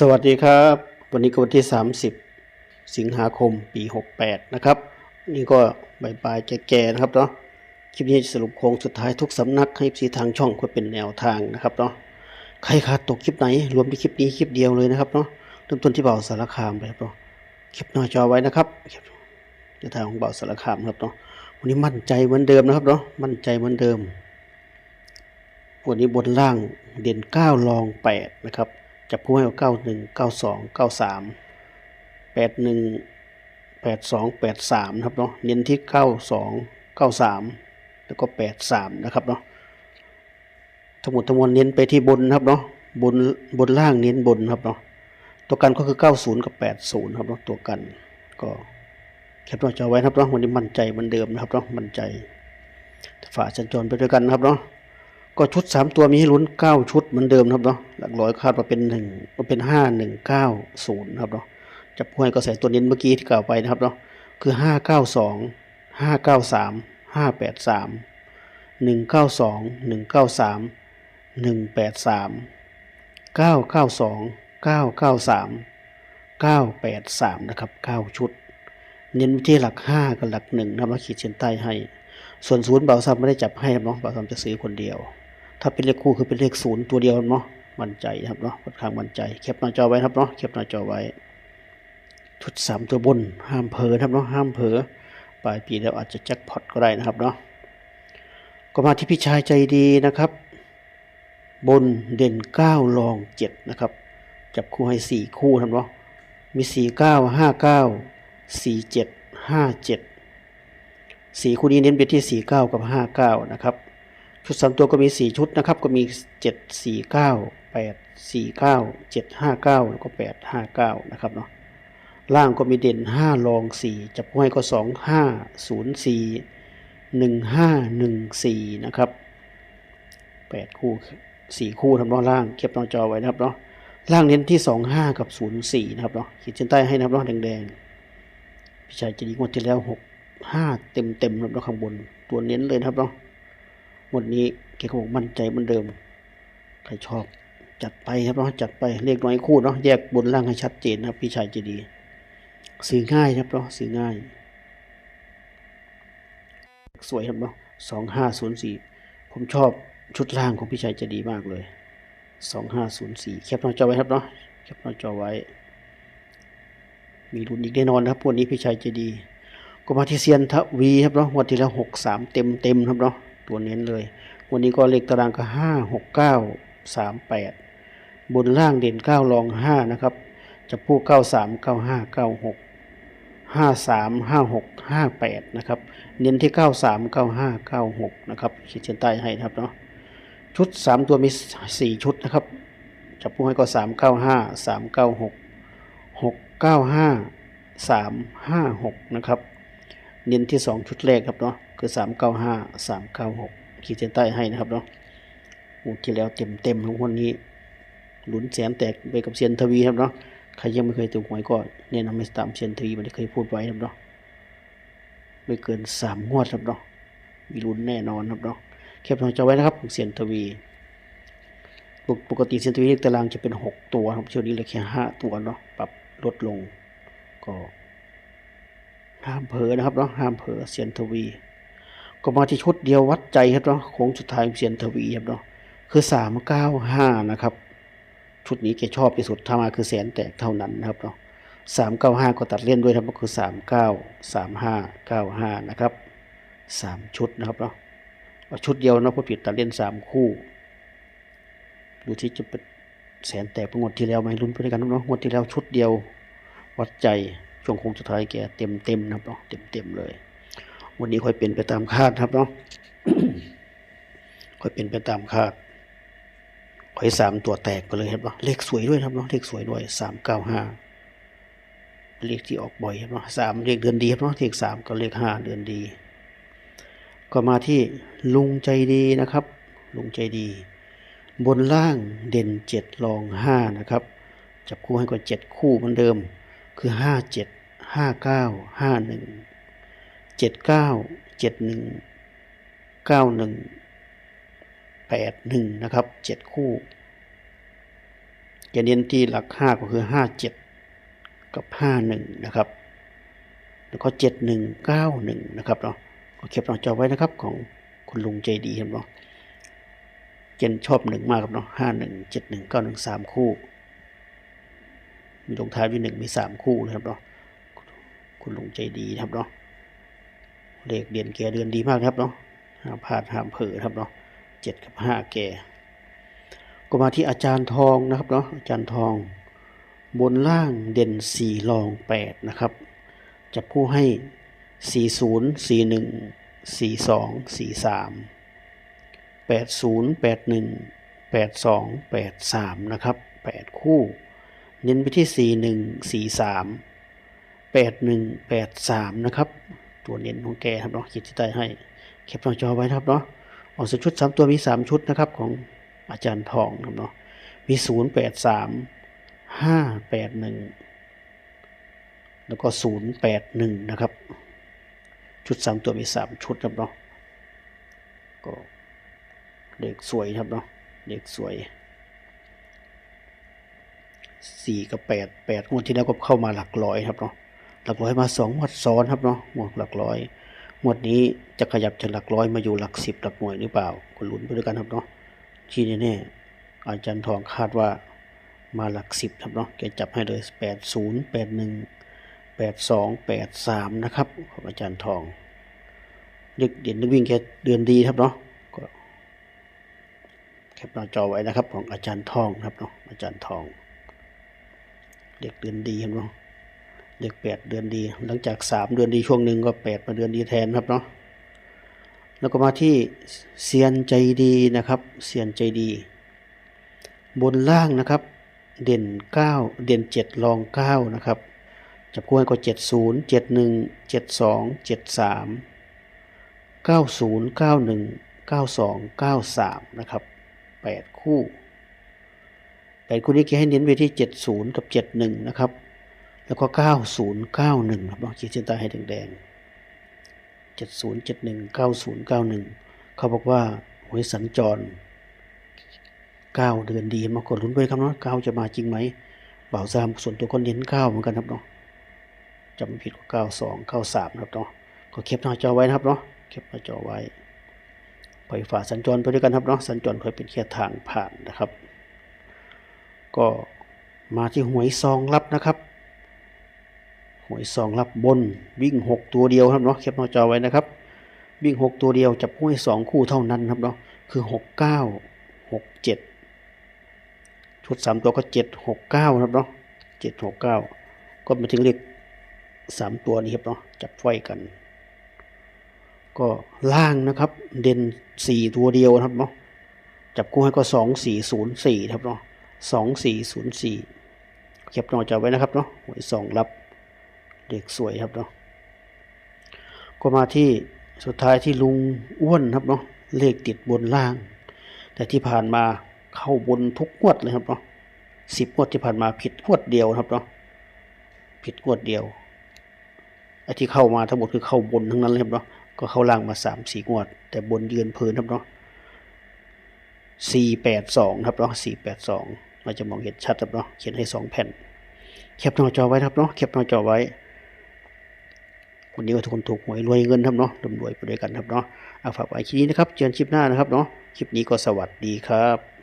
สวัสดีครับ วันนี้ก็วันที่ 30 สิงหาคมปี 68 นะครับ นี่ก็บ่ายแก่ๆนะครับเนาะคลิปนี้จะสรุปโครงสุดท้ายทุกสำนักให้สีทางช่องเพื่อเป็นแนวทางนะครับเนาะใครขาดตกคลิปไหน รวมที่คลิปนี้คลิปเดียวเลยนะครับเนาะเริ่มต้นที่เบาสารคามเลยครับเนาะคลิปหน้าจอไว้นะครับคลิปแนวทางของเบาสารคามครับเนาะวันนี้มั่นใจเหมือนเดิมนะครับเนาะมั่นใจเหมือนเดิมวันนี้บนล่างเด่น9รอง8นะครับ จับคู่ให้กับ91 92 93 81 82 83นะครับเนาะเน้นที่92 93แล้วก็83นะครับเนาะทั้งหมดทั้งมวลเน้นไปที่บนนะครับเนาะบนบนล่างเน้นบนครับเนาะตัวกันก็คือ 90 กับ 80 ครับเนาะตัวกันก็แคปหน้าจอไว้ครับเนาะวันนี้มั่นใจเหมือนเดิมนะครับเนาะมั่นใจฝากสัญจรไปด้วยกันนะครับเนาะ ก็ชุดสามตัวมีให้ลุ้นเก้าชุดเหมือนเดิมครับเนาะหลักร้อยคาดว่าเป็นหนึ่งเป็นห้าหนึ่งเก้าศูนย์ครับเนาะจับคู่ให้ก็ใส่ตัวเน้นเมื่อกี้ที่กล่าวไปนะครับเนาะคือห้าเก้าสองห้าเก้าสามห้าแปดสามหนึ่งเก้าสองหนึ่งเก้าสามหนึ่งแปดสามเก้าเก้าสองเก้าเก้าสามเก้าแปดสามนะครับเก้าชุด เน้นที่หลักห้ากับหลักหนึ่งนะครับขีดเส้นใต้ให้ ส่วนศูนย์เบาซับไม่ได้จับให้ครับเนาะเบาซับจะซื้อคนเดียว ถ้าเป็นเลขคู่คือเป็นเลขศูนย์ตัวเดียวเนาะมั่นใจนะครับเนาะค่อนข้างมั่นใจแคปหน้าจอไว้ครับเนาะแคปหน้าจอไว้ ชุดสามตัวบนห้ามเผลอครับเนาะห้ามเผลอปลายปีแล้วอาจจะแจ็คพอตก็ได้นะครับเนาะก็มาที่พี่ชายใจดีนะครับ บนเด่นเก้ารองเจ็ดนะครับ จับคู่ให้สี่คู่ครับเนาะมีสี่เก้าห้าเก้าสี่เจ็ดห้าเจ็ดสี่คู่นี้เน้นไปที่สี่เก้ากับห้าเก้านะครับ ชุดสามตัวก็มีสี่ชุดนะครับก็มีเจ็ดสี่เก้าแปดสี่เก้าเจ็ดห้าเก้าแล้วก็แปดห้าเก้านะครับเนาะล่างก็มีเด่นห้ารองสี่จับคู่ให้ก็สองห้าศูนย์สี่หนึ่งห้าหนึ่งสี่นะครับแปดคู่สี่คู่ทำนาะล่างเก็บน้าจอไว้นะครับเนาะล่างเน้นที่สองห้ากับศูนย์สี่นะครับเนาะขีดเส้นใต้ให้นะครับเนาะแดงๆพี่ชายจะดีงวดที่แล้วหกห้าเต็มเต็มๆนะครับเนาะข้างบนตัวเน้นเลยนะครับเนาะ หมดนี้เกี่ยวกับมั่นใจเหมือนเดิม ใครชอบจัดไปครับเนาะจัดไปเลขน้อยคู่เนาะแยกบนล่างให้ชัดเจนนะพี่ชายจะดีซื้อง่ายครับเนาะซื้อง่าย สวยครับเนาะสองห้าศูนย์สี่ผมชอบชุดล่างของพี่ชายจะดีมากเลยสองห้าศูนย์สี่แคปหน้าจอไว้ครับเนาะแคปหน้าจอไว้ มีรุ่นอีกแน่นอนนะครับพวันนี้พี่ชายจะดี ก็มาที่เซียนทวีครับเนาะวันที่แล้วหกสามเต็มเต็มครับเนาะ ตัวเน้นเลย วันนี้ก็เลขตารางก็ห้าหกเก้าสามแปดบนล่างเด่นเก้ารองห้านะครับจะพูดเก้าสามเก้าห้าเก้าหกห้าสามห้าหกห้าแปดนะครับ เน้นที่เก้าสามเก้าห้าเก้าหกนะครับขีดเส้นใต้ให้นะครับเนาะชุดสามตัวมีสี่ชุดนะครับจับพูดให้ก็สามเก้าห้าสามเก้าหกหกเก้าห้าสามห้าหกนะครับ เน้นที่สองชุดแรกครับเนาะคือสามเก้าห้าสามเก้าหกขีดเส้นใต้ให้นะครับเนาะหมดที่แล้วเต็มเต็มของคนนี้หลุนแสนแตกไปกับเซียนทวีครับเนาะใครยังไม่เคยถูกหวยก็แนะนำให้ตามเซียนทวีมันได้เคยพูดไว้ครับเนาะไม่เกินสามงวดครับเนาะมีลุ้นแน่นอนครับเนาะแคปหน้าจอไว้นะครับของเซียนทวีปกปกติเซียนทวีเลขตารางจะเป็นหกตัวครับเที่ยวนี้เหลือแค่ห้าตัวเนาะปรับลดลงก็ ห้ามเผลอนะครับเนาะห้ามเผลอเสียนทวี ก็มาที่ชุดเดียววัดใจครับเนาะโค้งสุดท้ายเสียนทวีครับเนาะคือสามเก้าห้านะครับ ชุดนี้แกชอบที่สุดถ้ามาคือแสนแตกเท่านั้นนะครับเนาะสามเก้าห้าก็ตัดเล่นด้วยครับก็คือสามเก้าสามห้าเก้าห้านะครับสามชุดนะครับเนาะชุดเดียวนะผู้ผิดตัดเล่นสามคู่ดูที่จะเป็นแสนแตกเป็นงวดที่แล้วไหมลุ้นไปด้วยกันเนาะงวดที่แล้วชุดเดียว วัดใจ ช่วงโค้งสุดท้ายแกเต็มเต็มนะครับเนาะเต็มเต็มเลย วันนี้ค่อยเป็นไปตามคาดครับเนาะค่อยเป็นไปตามคาดค่อยสามตัวแตกไปเลยครับเนาะเลขสวยด้วยครับเนาะเลขสวยด้วยสามเก้าห้าเลขที่ออกบ่อยครับเนาะสามเลขเดือนดีครับเนาะเลขสามกับเลขห้าเดือนดี ก็มาที่ลุงใจดีนะครับ ลุงใจดี บนล่างเด่นเจ็ดรองห้านะครับ จับคู่ให้ก็เจ็ดคู่เหมือนเดิมคือห้าเจ็ด ห้าเก้าห้าหนึ่งเจ็ดเก้าเจ็ดหนึ่งเก้าหนึ่งแปดหนึ่งนะครับเจ็ดคู่จะเน้นที่หลักห้าก็คือห้าเจ็ดกับห้าหนึ่งนะครับแล้วก็เจ็ดหนึ่งเก้าหนึ่งนะครับเนาะก็เก็บหน้าจอไว้นะครับของคุณลุงใจดีครับเนาะเจนชอบหนึ่งมากครับเนาะห้าหนึ่งเจ็ดหนึ่งเก้าหนึ่งสามคู่ มีลงท้ายด้วยหนึ่งมีสามคู่นะครับเนาะ คุณลุงใจดีครับเนาะเลขเด่นแกเดือนดีมากครับเนาะห้ามพลาดห้ามเผลอครับเนาะเจ็ดกับห้าแกก็มาที่อาจารย์ทองนะครับเนาะอาจารย์ทอง บนล่างเด่นสี่รองแปดนะครับจับผู้ให้สี่ศูนย์สี่หนึ่งสี่สองสี่สามแปดศูนย์แปดหนึ่งแปดสองแปดสามนะครับแปดคู่ เน้นไปที่สี่หนึ่งสี่สาม แปดหนึ่งแปดสามนะครับ ตัวเน้นของแกครับเนาะขีดที่ใต้ให้เก็บหน้าจอไว้นะครับเนาะออกสชุดสามตัวมีสามชุดนะครับของอาจารย์ทองนะครับเนาะมีศูนย์แปดสามห้าแปดหนึ่งแล้วก็ศูนย์แปดหนึ่งนะครับ ชุดสามตัวมีสามชุดครับเนาะก็เด็กสวยครับเนาะเด็กสวยสี่กับแปดแปดงวดที่แล้วก็เข้ามาหลักร้อยครับเนาะ หลักร้อยมาสองงวดซ้อนครับเนาะงวดหลักร้อยงวดนี้จะขยับจากหลักร้อยมาอยู่หลักสิบหลักหน่วยหรือเปล่าก็ลุ้นไปด้วยกันครับเนาะที่แน่ๆอาจารย์ทองคาดว่ามาหลักสิบครับเนาะแกจับให้เลยแปดศูนย์แปดหนึ่งแปดสองแปดสามนะครับของอาจารย์ทองเด็กเด่นนักวิ่งแกเดือนดีครับเนาะก็แคปหน้าจอไว้นะครับของอาจารย์ทองครับเนาะอาจารย์ทอง เด็กเดือนดีครับเนาะ เด็กแปดเดือนดี หลังจากสามเดือนดีช่วงหนึ่งก็แปดมาเดือนดีแทนครับเนาะแล้วก็มาที่เซียนใจดีนะครับเซียนใจดี บนล่างนะครับ เด่นเก้าเด่นเจ็ดรองเก้านะครับจับคู่ให้ก็เจ็ดศูนย์เจ็ดหนึ่งเจ็ดสองเจ็ดสามเก้าศูนย์เก้าหนึ่งเก้าสองเก้าสามนะครับแปดคู่แต่คู่นี้แกให้เน้นไปที่ 70 กับ 71 นะครับ แล้วก็9091ครับลองขีดเส้นใต้ให้แดงๆ70 71 90 91เขาบอกว่าหวยสัญจร9เดือนดีมากดลุ้นไปครับเนาะ9จะมาจริงไหมบ่าวซามส่วนตัวก็เน้น9เหมือนกันครับเนาะจำไม่ผิดก็92 93นะครับเนาะก็เก็บหน้าจอไว้นะครับเนาะเก็บหน้าจอไว้ปล่อยฝ่าสัญจรไปด้วยกันครับเนาะสัญจรเพื่อเป็นแค่ทางผ่านนะครับ ก็มาที่หวยซองรับนะครับ หวยซองรับบนวิ่งหกตัวเดียวครับเนาะแคปหน้าจอไว้นะครับ วิ่งหกตัวเดียวจับหวยสองคู่เท่านั้นครับเนาะคือหกเก้าหกเจ็ดชุดสามตัวก็เจ็ดหกเก้าครับเนาะเจ็ดหกเก้าก็มาถึงเลขสามตัวนี้ครับเนาะจับไฟกัน ก็ล่างนะครับ เด่นสี่ตัวเดียวครับเนาะจับคู่ให้ก็สองสี่ศูนย์สี่ครับเนาะสองสี่ศูนย์สี่เก็บหน้าจอไว้นะครับเนาะหวยสองรับ เด็กสวยครับเนาะก็มาที่สุดท้ายที่ลุงอ้วนครับเนาะเลขติดบนล่าง แต่ที่ผ่านมาเข้าบนทุกงวดเลยครับเนาะสิบงวดที่ผ่านมาผิดงวดเดียวครับเนาะผิดงวดเดียวไอ้ที่เข้ามาทั้งหมดคือเข้าบนทั้งนั้นเลยครับเนาะก็เข้าล่างมาสามสี่งวด แต่บนยืนพลินครับเนาะสี่แปดสองครับเนาะสี่แปดสองเราจะมองเห็นชัดครับเนาะเขียนให้สองแผ่นแคปหน้าจอไว้ครับเนาะแคปหน้าจอไว้ วันนี้ก็ทุกคนถูกหวยรวยเงินครับเนาะร่ำรวยไปด้วยกันครับเนาะเอาฝากไว้คลิปนี้นะครับ เจอกันคลิปหน้านะครับเนาะ คลิปนี้ก็สวัสดีครับ